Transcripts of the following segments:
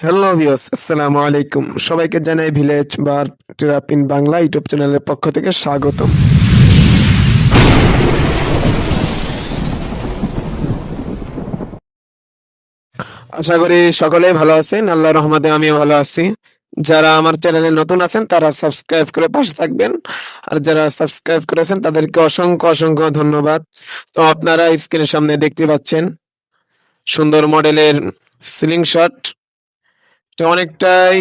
Hello views আসসালামু আলাইকুম সবাইকে জানাই village bar terrapin Bangla YouTube চ্যানেলের পক্ষ থেকে স্বাগতম। আশা করি সকলেই ভালো আছেন। আল্লাহ রহমতে আমিও ভালো আছি। যারা আমার চ্যানেলে নতুন আছেন, তারা সাবস্ক্রাইব করে পাশে থাকবেন। আর যারা সাবস্ক্রাইব করেছেন, তাদেরকে অসংখ্য অসংখ্য ধন্যবাদ। তো আপনারা স্ক্রিনের সামনে দেখতে পাচ্ছেন, সুন্দর মডেলের সিলিং শট অনেকটাই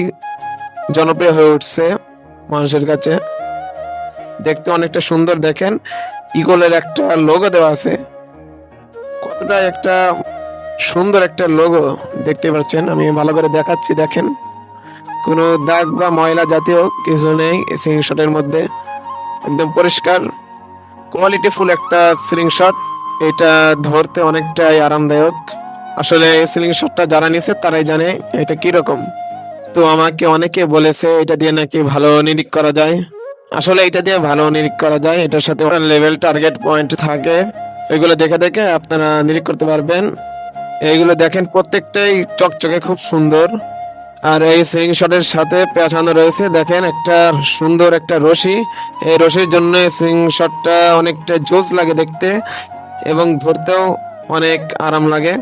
জনপ্রিয় হয়ে উঠছে মানুষের কাছে। দেখতে অনেকটা সুন্দর, দেখেন ইগলের একটা লোগো দেওয়া আছে। কতটা একটা সুন্দর একটা লোগো দেখতে পাচ্ছেন, আমি ভালো করে দেখাচ্ছি, দেখেন। কোনো দাগ বা ময়লা জাতীয় কিছু নেই সিলিং শটের মধ্যে। একদম পরিষ্কার কোয়ালিটি ফুল একটা সিলিং শট এটা ধরতে অনেকটাই আরামদায়ক। আসলে সিলিং শটটা যারা নিছে তারাই জানে এটা কি রকম তো আমাকে অনেকে বলেছে এটা দিয়ে নাকি ভালো নিরিক করা যায়। আসলে এটা দিয়ে ভালো নিরিক করা যায়, এটার সাথে লেভেল টার্গেট পয়েন্ট থাকে। এগুলো দেখে দেখে আপনারা নিরিক করতে পারবেন। এইগুলো দেখেন প্রত্যেকটাই চকচকে খুব সুন্দর। আর এই সিলিং শটের সাথে পেঁচানো রয়েছে, দেখেন একটা সুন্দর একটা রশি। এই রশির জন্য সিলিং শটটা অনেকটা জোস লাগে দেখতে এবং ধরতেও অনেক আরাম লাগে।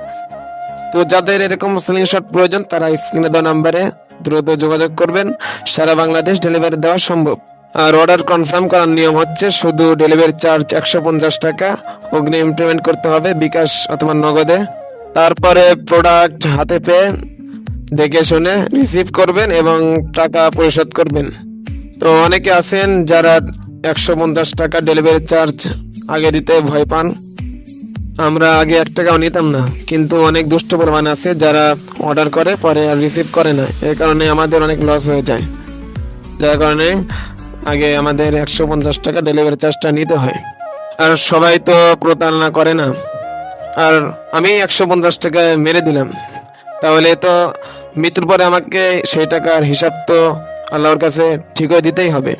তো যাদের এরকম সিলিং শট প্রয়োজন, তারা স্ক্রিনে দেওয়া নাম্বারে দ্রুত যোগাযোগ করবেন। সারা বাংলাদেশ ডেলিভারি দেওয়া সম্ভব। আর অর্ডার কনফার্ম করার নিয়ম হচ্ছে, শুধু ডেলিভারি চার্জ একশো পঞ্চাশ টাকা, অগ্নি ইমপ্লিমেন্ট করতে হবে বিকাশ অথবা নগদে। তারপরে প্রোডাক্ট হাতে পেয়ে দেখে শুনে রিসিভ করবেন এবং টাকা পরিশোধ করবেন। তো অনেকে আছেন যারা একশো পঞ্চাশ টাকা ডেলিভারি চার্জ আগে দিতে ভয় পান। আমরা আগে এক টাকাও নিতাম না। কিন্তু অনেক দুষ্ট পরিমাণ আছে যারা অর্ডার করে, পরে আর রিসিভ করে না। এই কারণে আমাদের অনেক লস হয়ে যায়। যার কারণে আগে আমাদের একশো পঞ্চাশ টাকা ডেলিভারি চার্জটা নিতে হয়। আর সবাই তো প্রতারণা করে না। আর আমি একশো পঞ্চাশ টাকা মেরে দিলাম। তাহলে তো মৃত্যুর পরে আমাকে সেই টাকার হিসাব তো আল্লাহর কাছে ঠিক হয়ে দিতেই হবে।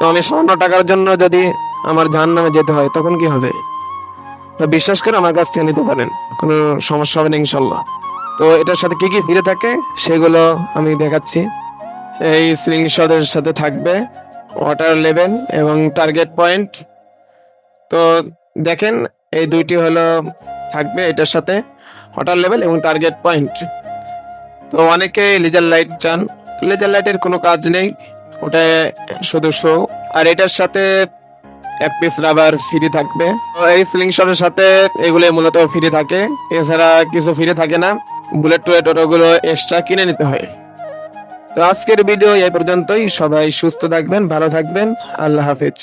তো আমি সামান্য টাকার জন্য যদি আমার জাহান নামে যেতে হয়, তখন কি হবে? বিশ্বাস করে আমার কাছ থেকে নিতে পারেন। কোনো সমস্যা হবে না, ইনশাল্লাহ। তো এটার সাথে কি কি ফিরে থাকে, সেগুলো আমি দেখাচ্ছি। এই সিলিং সাথে থাকবে ওয়াটার লেভেল এবং টার্গেট পয়েন্ট তো দেখেন, এই দুইটি হলো থাকবে এটার সাথে ওয়াটার লেভেল এবং টার্গেট পয়েন্ট তো অনেকে লেজার লাইট চান। লেজার লাইটের কোনো কাজ নেই ওটা শুধু শো আর এটার সাথে এক পিস রাবার ফ্রি থাকবে। এই সিলিং শটের সাথে এগুলো মূলত ফ্রি থাকে। এছাড়া কিছু ফ্রি থাকে না। বুলেট টুয়েট ওগুলো এক্সট্রা কিনে নিতে হয়। তো আজকের ভিডিও এই পর্যন্তই। সবাই সুস্থ থাকবেন, ভালো থাকবেন। আল্লাহ হাফেজ।